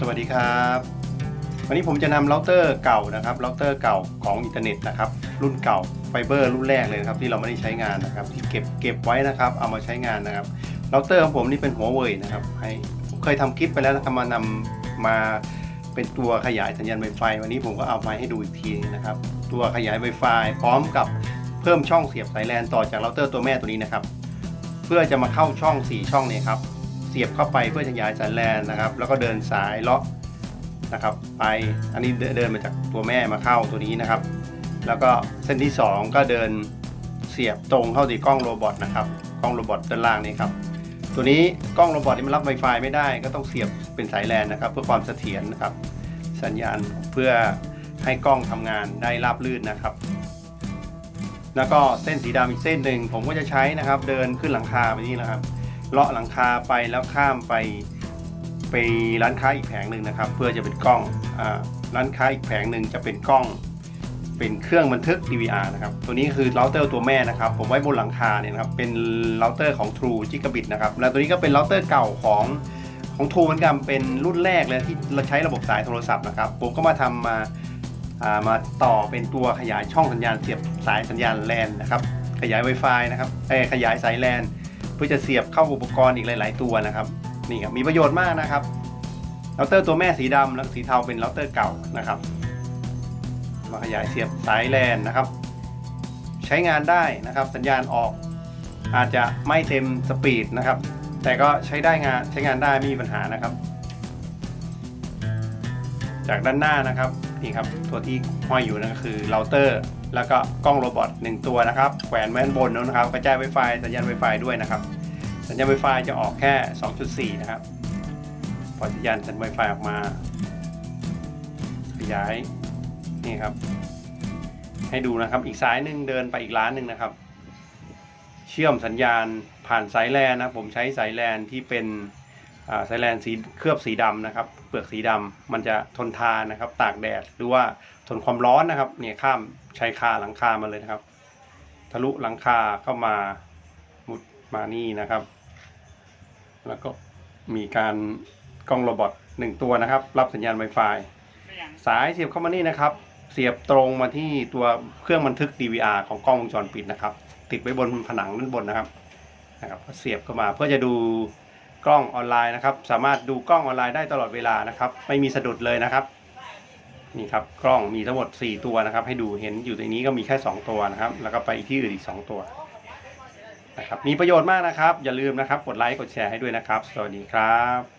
สวัสดีครับ วันนี้ผมจะนำเราเตอร์เก่านะครับเราเตอร์เก่าของอินเทอร์เน็ตนะครับรุ่นเก่าไฟเบอร์รุ่นแรกเลยครับที่เราไม่ได้ใช้งานนะครับ ที่เก็บเก็บไว้นะครับ เอามาใช้งานนะครับเราเตอร์ของผมนี่เป็นหัวเว่ยนะครับให้เคยทำคลิปไปแล้วนะครับมานำมาเป็นตัวขยายสัญญาณ Wi-Fi วันนี้ผมก็เอามาให้ดูอีกทีนะครับ ตัวขยาย Wi-Fi พร้อมกับเพิ่มช่องเสียบสายแลนต่อจากเราเตอร์ตัวแม่ตัวนี้นะครับ เพื่อจะมาเข้าช่อง 4 ช่องนี้ครับ เสียบเข้าไปเพื่อขยายสายแลนนะครับ แล้วก็เดินสายเลาะนะครับ ไปอันนี้เดินมาจากตัวแม่มาเข้าตัวนี้นะครับ แล้วก็เส้นที่ 2 ก็เดินเสียบตรงเข้าที่กล้องโรบอทนะครับกล้องโรบอทด้านล่างนี้ครับตัวนี้กล้องโรบอทที่มันรับ Wi-Fi ไม่ได้ ก็ต้องเสียบเป็นสายแลนนะครับ เพื่อความเสถียรนะครับ สัญญาณเพื่อให้กล้องทำงานได้ราบรื่นนะครับ แล้วก็เส้นสีดำอีกเส้นหนึ่งผมก็จะใช้นะครับ เดินขึ้นหลังคาไปนี่นะครับ เลาะหลังคาไปแล้วข้ามไปไปร้านค้าอีกแผงหนึ่งนะครับ เพื่อจะเป็นกล้องอ่าร้านค้าอีกแผงหนึ่งจะเป็นกล้อง เป็นเครื่องบันทึก DVR นะครับ ตัวนี้คือเราเตอร์ตัวแม่นะครับ ผมไว้บนหลังคาเนี่ยนะครับ เป็นเราเตอร์ของ True Gigabit นะครับ แล้วตัวนี้ก็เป็นเราเตอร์เก่าของของ True เหมือนกันเป็นรุ่นแรกเลยที่เราใช้ระบบสายโทรศัพท์นะครับ ผมก็มาทำมาอ่ามาต่อเป็นตัวขยายช่องสัญญาณเสียบสายสัญญาณแลนนะครับ ขยาย Wi-Fi นะครับเอขยายสายแลน เพื่อจะเสียบเข้าอุปกรณ์อีกหลาย ๆ ตัวนะครับนี่ครับมีประโยชน์มากนะครับเราเตอร์ตัวแม่สีดำและสีเทาเป็นเราเตอร์เก่านะครับมาขยายเสียบสายแลนนะครับ ใช้งานได้นะครับ สัญญาณออกอาจจะไม่เต็มสปีดนะครับ แต่ก็ใช้ได้งานใช้งานได้ไม่มีปัญหานะครับ จากด้านหน้านะครับนี่ครับ ตัวที่ห้อยอยู่นั่นก็คือเราเตอร์ แล้วก็กล้องโรบอทหนึ่งตัวนะครับแขวนไว้ด้านบนนู้นนะครับกระจาย Wi-Fi สัญญาณ Wi-Fi ด้วยนะครับ สัญญาณ Wi-Fi จะออกแค่ 2.4 นะครับ พอสัญญาณสัญญาณ Wi-Fi ออกมา ขยายนี่ครับ ให้ดูนะครับอีกสายหนึ่งเดินไปอีกร้านหนึ่งนะครับ เชื่อมสัญญาณผ่านสายแลนนะผมใช้สายแลนที่เป็น อ่าสายแลนสีเคลือบสีดำนะครับ เปลือกสีดำมันจะทนทานนะครับ ตากแดดหรือว่าทนความร้อนนะครับ เนี่ยข้ามชายคาหลังคามาเลยนะครับ ทะลุหลังคาเข้ามามุดมานี่นะครับ แล้วก็มีการกล้องโรบอทหนึ่งตัวนะครับ รับสัญญาณ Wi-Fi สายเสียบเข้ามานี่นะครับ เสียบตรงมาที่ตัวเครื่องบันทึก DVR ของกล้องวงจรปิดนะครับ ติดไว้บนผนังด้านบนนะครับนะครับก็เสียบเข้ามาเพื่อจะดู กล้องออนไลน์นะครับ สามารถดูกล้องออนไลน์ได้ตลอดเวลานะครับ ไม่มีสะดุดเลยนะครับ นี่ครับกล้องมีทั้งหมด 4 ตัวนะครับ ให้ดูเห็นอยู่ในนี้ก็มีแค่ 2 ตัวนะครับ แล้วก็ไปที่อื่นอีก 2 ตัวนะครับมีประโยชน์มากนะครับ อย่าลืมนะครับ กดไลค์กดแชร์ให้ด้วยนะครับ สวัสดีครับ